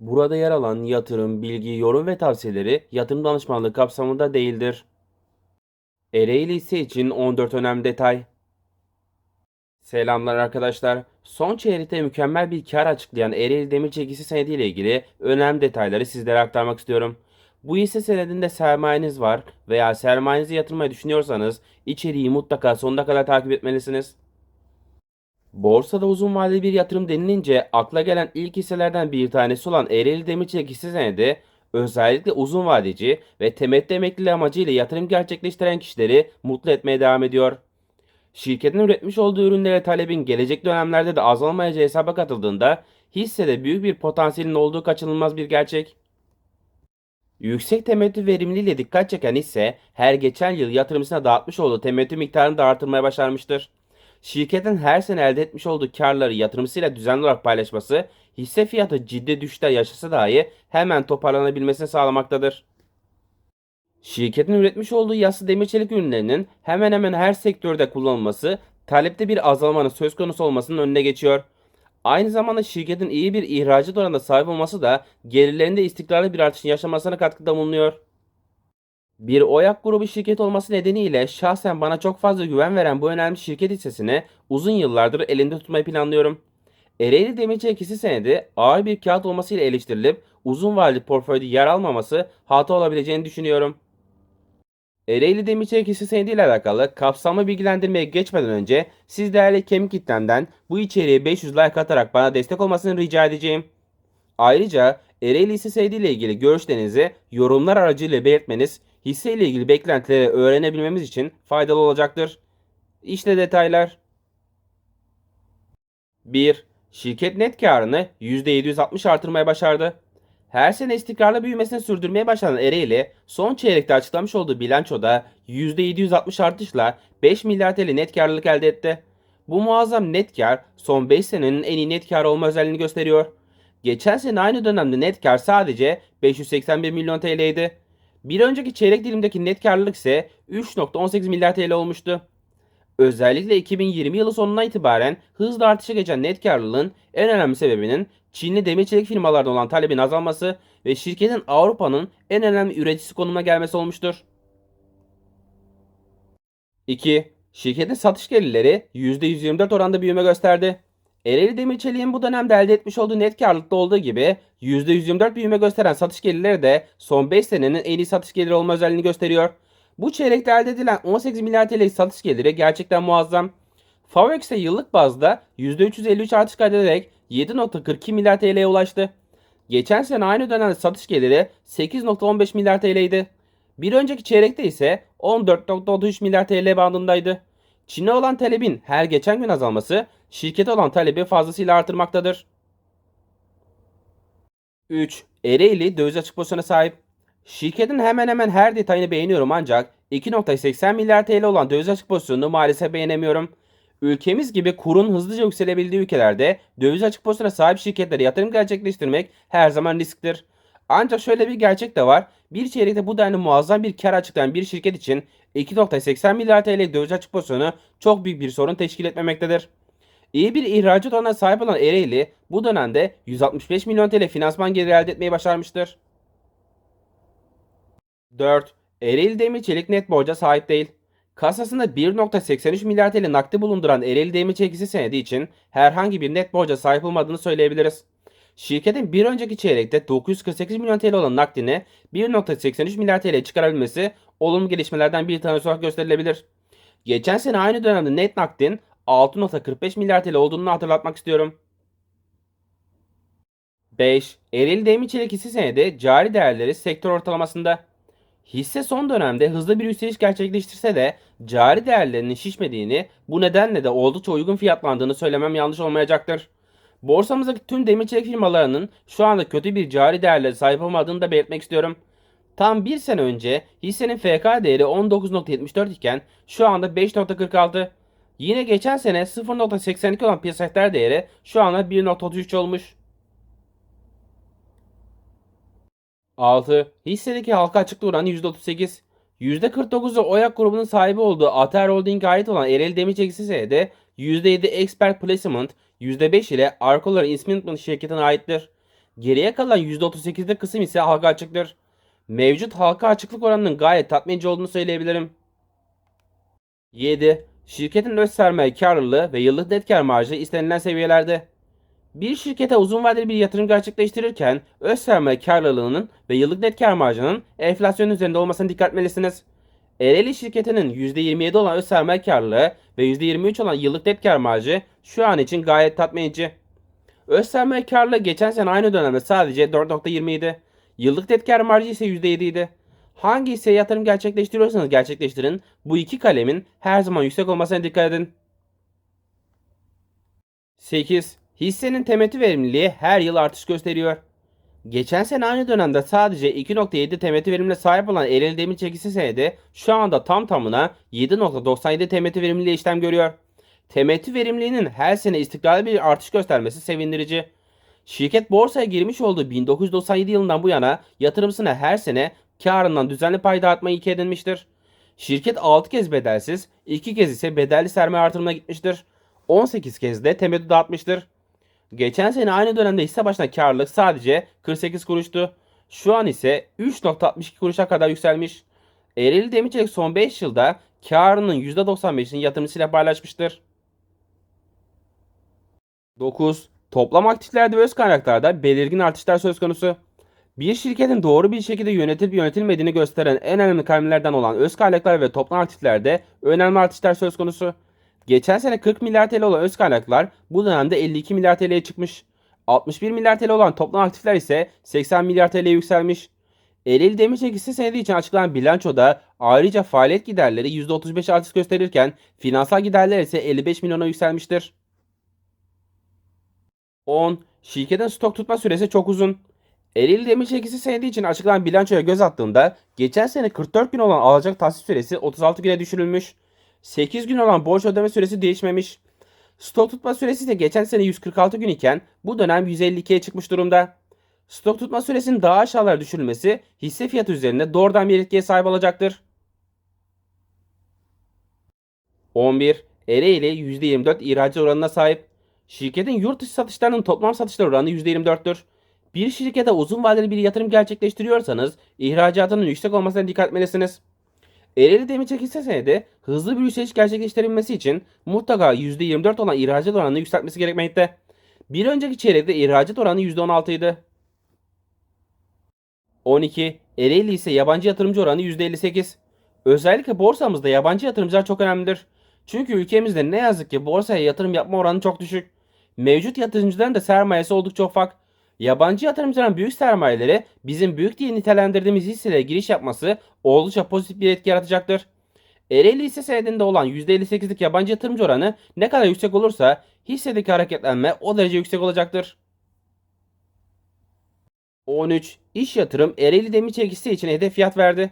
Burada yer alan yatırım, bilgi, yorum ve tavsiyeleri yatırım danışmanlığı kapsamında değildir. Ereğli hisse için 14 önemli detay. Selamlar arkadaşlar. Son çeyrekte mükemmel bir kar açıklayan Ereğli Demir Çekisi senedi ile ilgili önemli detayları sizlere aktarmak istiyorum. Bu hisse senedinde sermayeniz var veya sermayenizi yatırmayı düşünüyorsanız içeriği mutlaka sonuna kadar takip etmelisiniz. Borsada uzun vadeli bir yatırım denilince akla gelen ilk hisselerden bir tanesi olan Ereğli Demirçelik hisse senedi özellikle uzun vadeci ve temettü emekliliği amacıyla yatırım gerçekleştiren kişileri mutlu etmeye devam ediyor. Şirketin üretmiş olduğu ürünlere talebin gelecek dönemlerde de azalmayacağı hesaba katıldığında hissede büyük bir potansiyelin olduğu kaçınılmaz bir gerçek. Yüksek temettü verimliliğiyle dikkat çeken hisse her geçen yıl yatırımcısına dağıtmış olduğu temettü miktarını da artırmaya başarmıştır. Şirketin her sene elde etmiş olduğu karları yatırımcısıyla düzenli olarak paylaşması hisse fiyatı ciddi düşüşler yaşasa dahi hemen toparlanabilmesini sağlamaktadır. Şirketin üretmiş olduğu yassı demir çelik ürünlerinin hemen hemen her sektörde kullanılması talepte bir azalmanın söz konusu olmasının önüne geçiyor. Aynı zamanda şirketin iyi bir ihracat oranına sahip olması da gelirlerinde istikrarlı bir artışın yaşamasına katkıda bulunuyor. Bir OYAK grubu şirket olması nedeniyle şahsen bana çok fazla güven veren bu önemli şirket hissesini uzun yıllardır elinde tutmayı planlıyorum. Ereğli Demirçelik hisse senedi ağır bir kağıt olmasıyla eleştirilip uzun vadeli portföyde yer almaması hata olabileceğini düşünüyorum. Ereğli Demirçelik hisse senedi ile alakalı kapsamlı bilgilendirmeye geçmeden önce siz değerli kemik kitlenden bu içeriğe 500 like atarak bana destek olmasını rica edeceğim. Ayrıca Ereğli hisse senedi ile ilgili görüşlerinizi yorumlar aracılığıyla belirtmeniz hisse ile ilgili beklentileri öğrenebilmemiz için faydalı olacaktır. İşte detaylar. 1. Şirket net karını %760 artırmaya başardı. Her sene istikrarlı büyümesini sürdürmeye başlayan Ereğli, son çeyrekte açıklamış olduğu bilançoda %760 artışla 5 milyar TL net karlılık elde etti. Bu muazzam net kar son 5 senenin en iyi net kar olma özelliğini gösteriyor. Geçen sene aynı dönemde net kar sadece 581 milyon TL'ydi. Bir önceki çeyrek dilimdeki net karlılık ise 3.18 milyar TL olmuştu. Özellikle 2020 yılı sonuna itibaren hızla artışa geçen net karlılığın en önemli sebebinin Çinli demir çelik firmalardan olan talebin azalması ve şirketin Avrupa'nın en önemli üreticisi konumuna gelmesi olmuştur. 2. Şirketin satış gelirleri %124 oranda büyüme gösterdi. Ereğli Demir Çelik'in bu dönemde elde etmiş olduğu net karlılıkta olduğu gibi %124 büyüme gösteren satış gelirleri de son 5 senenin en iyi satış geliri olma özelliğini gösteriyor. Bu çeyrekte elde edilen 18 milyar TL'lik satış geliri gerçekten muazzam. Favex'e yıllık bazda %353 artış kaydederek 7.42 milyar TL'ye ulaştı. Geçen sene aynı dönemde satış geliri 8.15 milyar TL'ydi. Bir önceki çeyrekte ise 14.33 milyar TL bandındaydı. Çin'e olan talebin her geçen gün azalması şirkete olan talebi fazlasıyla artırmaktadır. 3. Ereğli döviz açık pozisyona sahip. Şirketin hemen hemen her detayını beğeniyorum ancak 2.80 milyar TL olan döviz açık pozisyonunu maalesef beğenemiyorum. Ülkemiz gibi kurun hızlıca yükselebildiği ülkelerde döviz açık pozisyona sahip şirketlere yatırım gerçekleştirmek her zaman risktir. Ancak şöyle bir gerçek de var. Bir çeyrekte bu denli muazzam bir kar açıklayan bir şirket için 2.80 milyar TL döviz açık pozisyonu çok büyük bir sorun teşkil etmemektedir. İyi bir ihracat oranına sahip olan Ereğli bu dönemde 165 milyon TL finansman geliri elde etmeyi başarmıştır. 4. Ereğli Demir Çelik net borca sahip değil. Kasasında 1.83 milyar TL nakdi bulunduran Ereğli Demir Çelik hisse senedi için herhangi bir net borca sahip olmadığını söyleyebiliriz. Şirketin bir önceki çeyrekte 948 milyon TL olan nakdini 1.83 milyar TL'ye çıkarabilmesi olumlu gelişmelerden bir tanesi olarak gösterilebilir. Geçen sene aynı dönemde net nakdin 6.45 milyar TL olduğunu hatırlatmak istiyorum. 5. Ereğli Demir Çelik hisse senedi cari değerleri sektör ortalamasında. Hisse son dönemde hızlı bir yükseliş gerçekleştirse de cari değerlerinin şişmediğini, bu nedenle de oldukça uygun fiyatlandığını söylemem yanlış olmayacaktır. Borsamızdaki tüm demir çelik firmalarının şu anda kötü bir cari değerlere sahip olmadığını da belirtmek istiyorum. Tam bir sene önce hissenin FK değeri 19.74 iken şu anda 5.46. Yine geçen sene 0.82 olan piyasa değeri şu anda 1.33 olmuş. 6. Hissedeki halka açıklık oranı %38. %49'u OYAK grubunun sahibi olduğu Ater Holding'e ait olan Ereğli Demirçelik hisseye de %7 Expert Placement, %5 ile Arcolar Investment şirketine aittir. Geriye kalan %38'de kısım ise halka açıktır. Mevcut halka açıklık oranının gayet tatminci olduğunu söyleyebilirim. 7. Şirketin öz sermaye karlılığı ve yıllık net kar marjı istenilen seviyelerde. Bir şirkete uzun vadeli bir yatırım gerçekleştirirken öz sermaye karlılığının ve yıllık net kar marjının enflasyon üzerinde olmasına dikkat etmelisiniz. Ereğli şirketinin %27 olan öz sermaye karlılığı ve %23 olan yıllık net kar marjı şu an için gayet tatmin edici. Öz sermaye karlılığı geçen sene aynı dönemde sadece 4.27. Yıllık net kar marjı ise %7 idi. Hangi hisseye yatırım gerçekleştiriyorsanız gerçekleştirin. Bu iki kalemin her zaman yüksek olmasına dikkat edin. 8. Hissenin temettü verimliliği her yıl artış gösteriyor. Geçen sene aynı dönemde sadece 2.7 temettü verimine sahip olan Ereğli Demir Çekisi senedi şu anda tam tamına 7.97 temettü verimliliği işlem görüyor. Temettü verimliliğinin her sene istikrarlı bir artış göstermesi sevindirici. Şirket borsaya girmiş olduğu 1997 yılından bu yana yatırımcısına her sene karından düzenli pay dağıtmayı ilke edinmiştir. Şirket 6 kez bedelsiz, 2 kez ise bedelli sermaye artırımına gitmiştir. 18 kez de temettü dağıtmıştır. Geçen sene aynı dönemde hisse başına karlılık sadece 48 kuruştu. Şu an ise 3.62 kuruşa kadar yükselmiş. Ereğli Demirçelik son 5 yılda karının %95'ini yatırımcısıyla paylaşmıştır. 9. Toplam aktiflerde ve öz kaynaklarda belirgin artışlar söz konusu. Bir şirketin doğru bir şekilde yönetilip yönetilmediğini gösteren en önemli kaymelerden olan öz kaynaklar ve toplam aktiflerde önemli artışlar söz konusu. Geçen sene 40 milyar TL olan öz kaynaklar bu dönemde 52 milyar TL'ye çıkmış. 61 milyar TL olan toplam aktifler ise 80 milyar TL'ye yükselmiş. Ereğli Demirçelik hisse senedi için açıklanan bilançoda ayrıca faaliyet giderleri %35 artış gösterirken finansal giderler ise 55 milyona yükselmiştir. 10. Şirketin stok tutma süresi çok uzun. Ereğli Demirçelik hisse senedi için açıklanan bilançoya göz attığında geçen sene 44 gün olan alacak tahsis süresi 36 güne düşürülmüş. 8 gün olan borç ödeme süresi değişmemiş. Stok tutma süresi ise geçen sene 146 gün iken bu dönem 152'ye çıkmış durumda. Stok tutma süresinin daha aşağılara düşürülmesi hisse fiyatı üzerinde doğrudan bir etkiye sahip olacaktır. 11. Ereğli %24 ihracat oranına sahip. Şirketin yurt dışı satışlarının toplam satışlar oranı %24'tür. Bir şirkete uzun vadeli bir yatırım gerçekleştiriyorsanız ihracatının yüksek olmasına dikkat etmelisiniz. Ereğli Demirçelik hisse senedi hızlı bir yükseliş gerçekleştirilmesi için mutlaka %24 olan ihracat oranını yükseltmesi gerekmekte. Bir önceki çeyrekte ihracat oranı %16 idi. 12. Ereğli ise yabancı yatırımcı oranı %58. Özellikle borsamızda yabancı yatırımcılar çok önemlidir. Çünkü ülkemizde ne yazık ki borsaya yatırım yapma oranı çok düşük. Mevcut yatırımcıların da sermayesi oldukça ufak. Yabancı yatırımcıların büyük sermayeleri bizim büyük diye nitelendirdiğimiz hisselere giriş yapması oldukça pozitif bir etki yaratacaktır. Ereğli hisse senedinde olan %58'lik yabancı yatırımcı oranı ne kadar yüksek olursa hissedeki hareketlenme o derece yüksek olacaktır. 13. İş yatırım Ereğli demir çekisi için hedef fiyat verdi.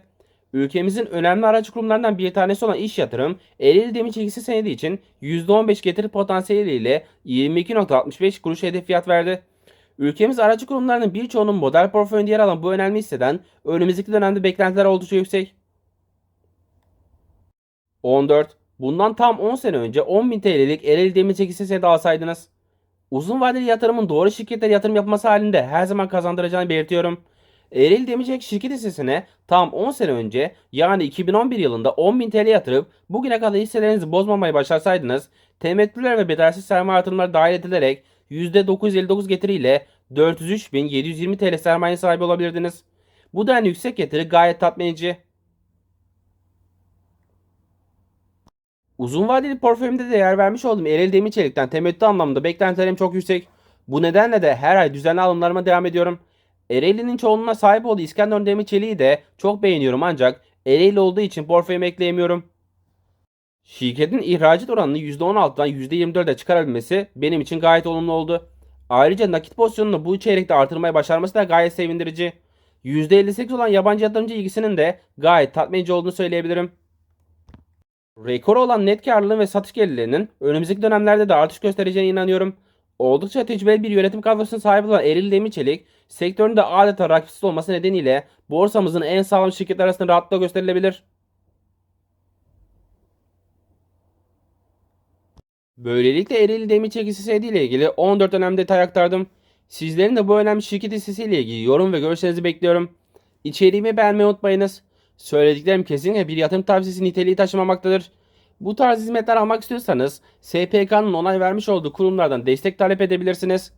Ülkemizin önemli araç kurumlarından bir tanesi olan iş yatırım, Ereğli demir çekisi senedi için %15 getiri potansiyeliyle 22.65 kuruş hedef fiyat verdi. Ülkemiz aracı kurumlarının birçoğunun model portföyünde yer alan bu önemli hisseden önümüzdeki dönemde beklentiler oldukça yüksek. 14. Bundan tam 10 sene önce 10.000 TL'lik Ereğli demir çekisi senedi alsaydınız. Uzun vadeli yatırımın doğru şirketlere yatırım yapması halinde her zaman kazandıracağını belirtiyorum. Ereğli Demirçelik şirket hissesine tam 10 sene önce yani 2011 yılında 10.000 TL yatırıp bugüne kadar hisselerinizi bozmamaya başarsaydınız temettüler ve bedelsiz sermaye artırımları dahil edilerek %959 getiriyle 403.720 TL sermaye sahibi olabilirdiniz. Bu denli yüksek getiri gayet tatmin edici. Uzun vadeli portföyümde de yer vermiş olduğum Ereğli Demir Çelik'ten temettü anlamında beklentilerim çok yüksek. Bu nedenle de her ay düzenli alımlarıma devam ediyorum. Ereğli'nin çoğunluğuna sahip olduğu İskenderun Demir Çelik'i de çok beğeniyorum ancak Ereğli olduğu için portföyüme ekleyemiyorum. Şirketin ihracat oranını %16'dan %24'e çıkarabilmesi benim için gayet olumlu oldu. Ayrıca nakit pozisyonunu bu çeyrekte artırmayı başarması da gayet sevindirici. %58 olan yabancı yatırımcı ilgisinin de gayet tatmin edici olduğunu söyleyebilirim. Rekor olan net karlılığın ve satış gelirlerinin önümüzdeki dönemlerde de artış göstereceğine inanıyorum. Oldukça tecrübeli bir yönetim kadrosuna sahip olan Eril Demirçelik, sektöründe adeta rakipsiz olması nedeniyle borsamızın en sağlam şirketler arasında rahatlıkla gösterilebilir. Böylelikle Ereğli Demir Çekisi ile ilgili 14 önemli detay aktardım. Sizlerin de bu önemli şirket hissesiyle ilgili yorum ve görüşlerinizi bekliyorum. İçeriğimi beğenmeyi unutmayınız. Söylediklerim kesinlikle bir yatırım tavsiyesi niteliği taşımamaktadır. Bu tarz hizmetler almak istiyorsanız SPK'nın onay vermiş olduğu kurumlardan destek talep edebilirsiniz.